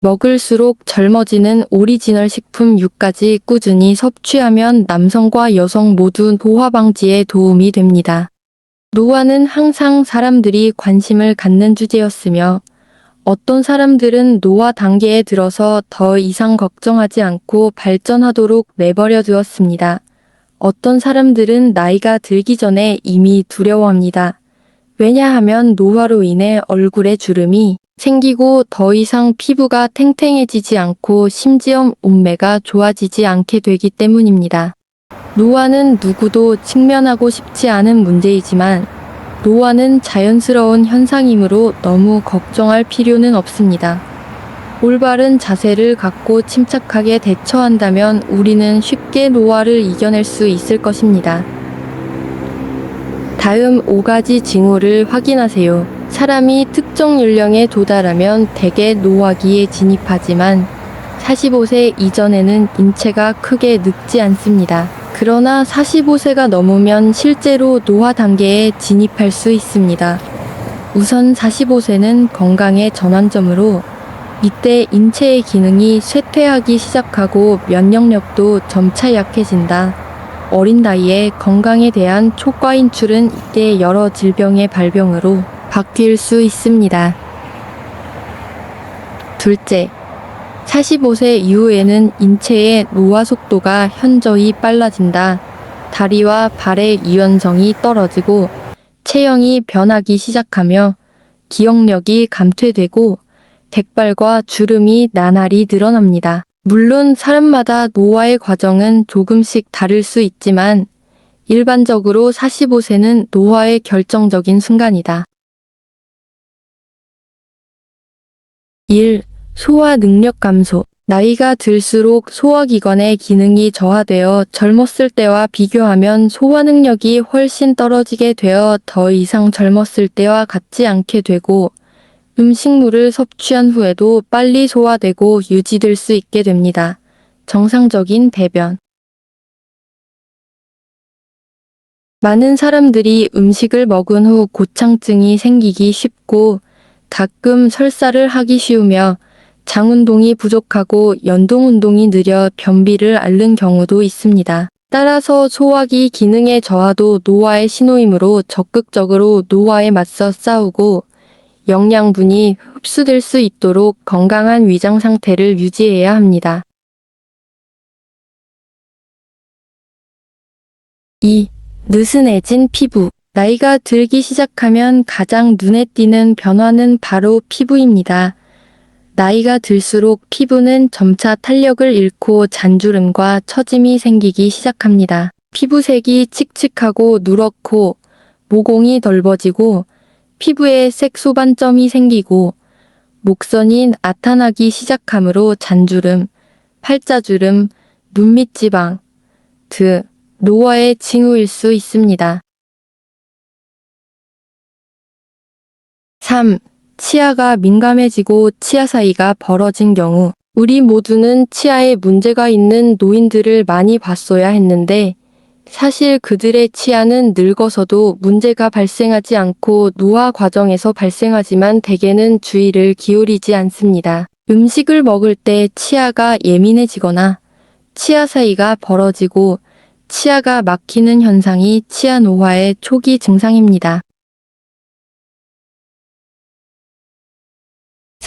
먹을수록 젊어지는 오리지널 식품 6가지 꾸준히 섭취하면 남성과 여성 모두 노화 방지에 도움이 됩니다. 노화는 항상 사람들이 관심을 갖는 주제였으며 어떤 사람들은 노화 단계에 들어서 더 이상 걱정하지 않고 발전하도록 내버려 두었습니다. 어떤 사람들은 나이가 들기 전에 이미 두려워합니다. 왜냐하면 노화로 인해 얼굴에 주름이 생기고 더 이상 피부가 탱탱해지지 않고 심지어 몸매가 좋아지지 않게 되기 때문입니다. 노화는 누구도 직면하고 싶지 않은 문제이지만 노화는 자연스러운 현상이므로 너무 걱정할 필요는 없습니다. 올바른 자세를 갖고 침착하게 대처한다면 우리는 쉽게 노화를 이겨낼 수 있을 것입니다. 다음 5가지 징후를 확인하세요. 사람이 특정 연령에 도달하면 대개 노화기에 진입하지만 45세 이전에는 인체가 크게 늙지 않습니다. 그러나 45세가 넘으면 실제로 노화 단계에 진입할 수 있습니다. 우선 45세는 건강의 전환점으로 이때 인체의 기능이 쇠퇴하기 시작하고 면역력도 점차 약해진다. 어린 나이에 건강에 대한 초과 인출은 이때 여러 질병의 발병으로 바뀔 수 있습니다. 둘째, 45세 이후에는 인체의 노화 속도가 현저히 빨라진다. 다리와 발의 유연성이 떨어지고 체형이 변하기 시작하며 기억력이 감퇴되고 백발과 주름이 나날이 늘어납니다. 물론 사람마다 노화의 과정은 조금씩 다를 수 있지만 일반적으로 45세는 노화의 결정적인 순간이다. 1. 소화 능력 감소. 나이가 들수록 소화기관의 기능이 저하되어 젊었을 때와 비교하면 소화 능력이 훨씬 떨어지게 되어 더 이상 젊었을 때와 같지 않게 되고 음식물을 섭취한 후에도 빨리 소화되고 유지될 수 있게 됩니다. 정상적인 배변. 많은 사람들이 음식을 먹은 후 고창증이 생기기 쉽고 가끔 설사를 하기 쉬우며 장 운동이 부족하고 연동 운동이 느려 변비를 앓는 경우도 있습니다. 따라서 소화기 기능의 저하도 노화의 신호이므로 적극적으로 노화에 맞서 싸우고 영양분이 흡수될 수 있도록 건강한 위장 상태를 유지해야 합니다. 2. 느슨해진 피부. 나이가 들기 시작하면 가장 눈에 띄는 변화는 바로 피부입니다. 나이가 들수록 피부는 점차 탄력을 잃고 잔주름과 처짐이 생기기 시작합니다. 피부색이 칙칙하고 누렇고 모공이 넓어지고 피부에 색소반점이 생기고 목선이 나타나기 시작하므로 잔주름, 팔자주름, 눈밑지방, 드, 노화의 징후일 수 있습니다. 3. 치아가 민감해지고 치아 사이가 벌어진 경우 우리 모두는 치아에 문제가 있는 노인들을 많이 봤어야 했는데 사실 그들의 치아는 늙어서도 문제가 발생하지 않고 노화 과정에서 발생하지만 대개는 주의를 기울이지 않습니다. 음식을 먹을 때 치아가 예민해지거나 치아 사이가 벌어지고 치아가 막히는 현상이 치아 노화의 초기 증상입니다.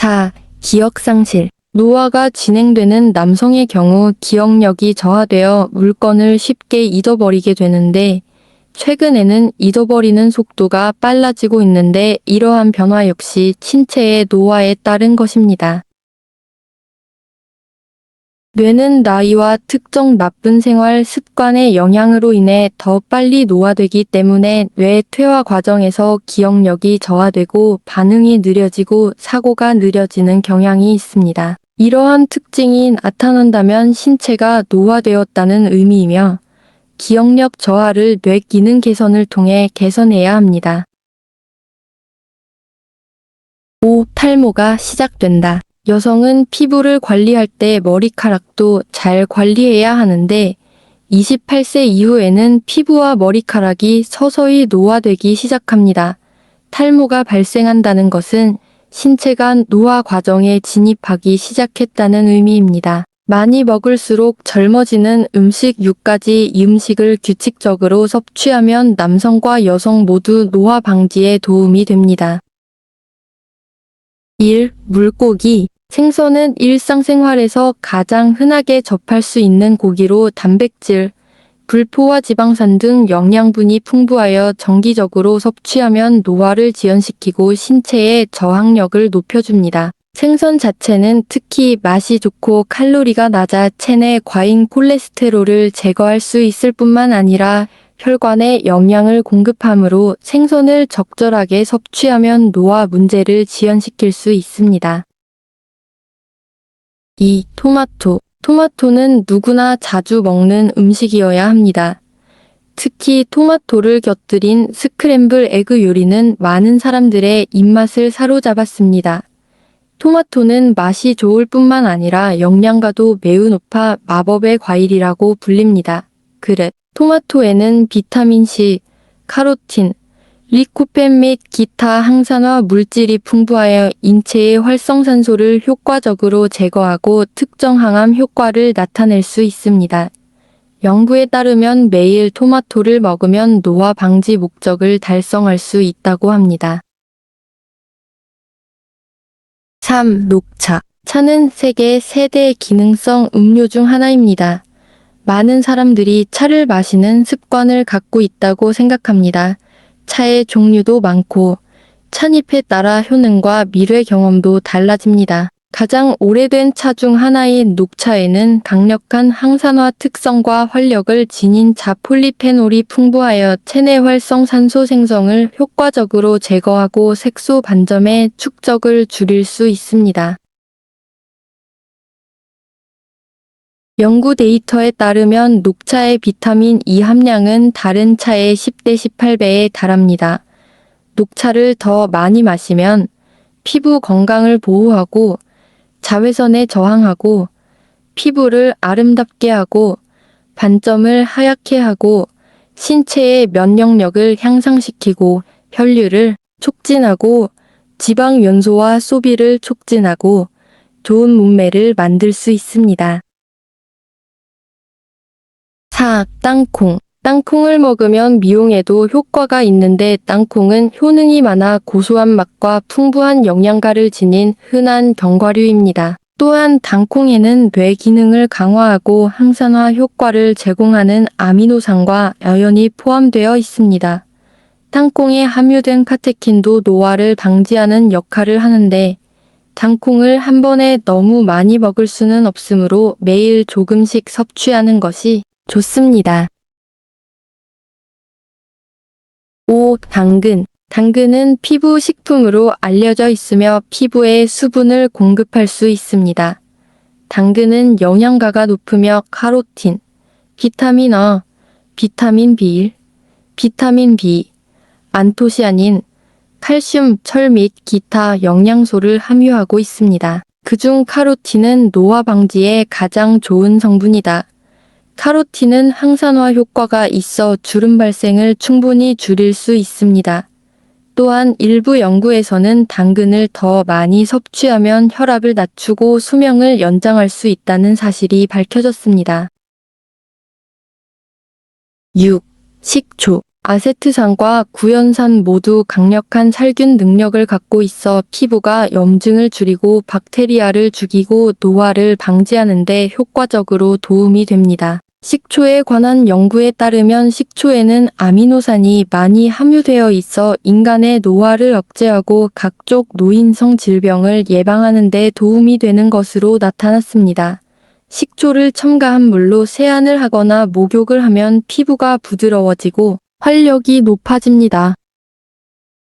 4. 기억상실. 노화가 진행되는 남성의 경우 기억력이 저하되어 물건을 쉽게 잊어버리게 되는데 최근에는 잊어버리는 속도가 빨라지고 있는데 이러한 변화 역시 신체의 노화에 따른 것입니다. 뇌는 나이와 특정 나쁜 생활 습관의 영향으로 인해 더 빨리 노화되기 때문에 뇌 퇴화 과정에서 기억력이 저하되고 반응이 느려지고 사고가 느려지는 경향이 있습니다. 이러한 특징이 나타난다면 신체가 노화되었다는 의미이며 기억력 저하를 뇌 기능 개선을 통해 개선해야 합니다. 5. 탈모가 시작된다. 여성은 피부를 관리할 때 머리카락도 잘 관리해야 하는데 28세 이후에는 피부와 머리카락이 서서히 노화되기 시작합니다. 탈모가 발생한다는 것은 신체가 노화 과정에 진입하기 시작했다는 의미입니다. 많이 먹을수록 젊어지는 음식 6가지 음식을 규칙적으로 섭취하면 남성과 여성 모두 노화 방지에 도움이 됩니다. 1. 물고기. 생선은 일상생활에서 가장 흔하게 접할 수 있는 고기로 단백질, 불포화 지방산 등 영양분이 풍부하여 정기적으로 섭취하면 노화를 지연시키고 신체의 저항력을 높여줍니다. 생선 자체는 특히 맛이 좋고 칼로리가 낮아 체내 과잉 콜레스테롤을 제거할 수 있을 뿐만 아니라 혈관에 영양을 공급하므로 생선을 적절하게 섭취하면 노화 문제를 지연시킬 수 있습니다. 2. 토마토. 토마토는 누구나 자주 먹는 음식이어야 합니다. 특히 토마토를 곁들인 스크램블 에그 요리는 많은 사람들의 입맛을 사로잡았습니다. 토마토는 맛이 좋을 뿐만 아니라 영양가도 매우 높아 마법의 과일이라고 불립니다. 그릇. 토마토에는 비타민C, 카로틴, 리코펜 및 기타 항산화 물질이 풍부하여 인체의 활성산소를 효과적으로 제거하고 특정 항암 효과를 나타낼 수 있습니다. 연구에 따르면 매일 토마토를 먹으면 노화 방지 목적을 달성할 수 있다고 합니다. 3. 녹차. 차는 세계 세대 기능성 음료 중 하나입니다. 많은 사람들이 차를 마시는 습관을 갖고 있다고 생각합니다. 차의 종류도 많고 차잎에 따라 효능과 미래 경험도 달라집니다. 가장 오래된 차 중 하나인 녹차에는 강력한 항산화 특성과 활력을 지닌 자폴리페놀이 풍부하여 체내 활성 산소 생성을 효과적으로 제거하고 색소 반점의 축적을 줄일 수 있습니다. 연구 데이터에 따르면 녹차의 비타민 E 함량은 다른 차의 10대 18배에 달합니다. 녹차를 더 많이 마시면 피부 건강을 보호하고 자외선에 저항하고 피부를 아름답게 하고 반점을 하얗게 하고 신체의 면역력을 향상시키고 혈류를 촉진하고 지방 연소와 소비를 촉진하고 좋은 몸매를 만들 수 있습니다. 4. 땅콩. 땅콩을 먹으면 미용에도 효과가 있는데 땅콩은 효능이 많아 고소한 맛과 풍부한 영양가를 지닌 흔한 견과류입니다. 또한 땅콩에는 뇌 기능을 강화하고 항산화 효과를 제공하는 아미노산과 아연이 포함되어 있습니다. 땅콩에 함유된 카테킨도 노화를 방지하는 역할을 하는데 땅콩을 한 번에 너무 많이 먹을 수는 없으므로 매일 조금씩 섭취하는 것이 좋습니다. 5. 당근. 당근은 피부 식품으로 알려져 있으며 피부에 수분을 공급할 수 있습니다. 당근은 영양가가 높으며 카로틴, 비타민 어, 비타민 B1, 비타민 B, 안토시아닌, 칼슘, 철 및 기타 영양소를 함유하고 있습니다. 그중 카로틴은 노화 방지에 가장 좋은 성분이다. 카로틴은 항산화 효과가 있어 주름 발생을 충분히 줄일 수 있습니다. 또한 일부 연구에서는 당근을 더 많이 섭취하면 혈압을 낮추고 수명을 연장할 수 있다는 사실이 밝혀졌습니다. 6. 식초. 아세트산과 구연산 모두 강력한 살균 능력을 갖고 있어 피부가 염증을 줄이고 박테리아를 죽이고 노화를 방지하는 데 효과적으로 도움이 됩니다. 식초에 관한 연구에 따르면 식초에는 아미노산이 많이 함유되어 있어 인간의 노화를 억제하고 각종 노인성 질병을 예방하는 데 도움이 되는 것으로 나타났습니다. 식초를 첨가한 물로 세안을 하거나 목욕을 하면 피부가 부드러워지고 활력이 높아집니다.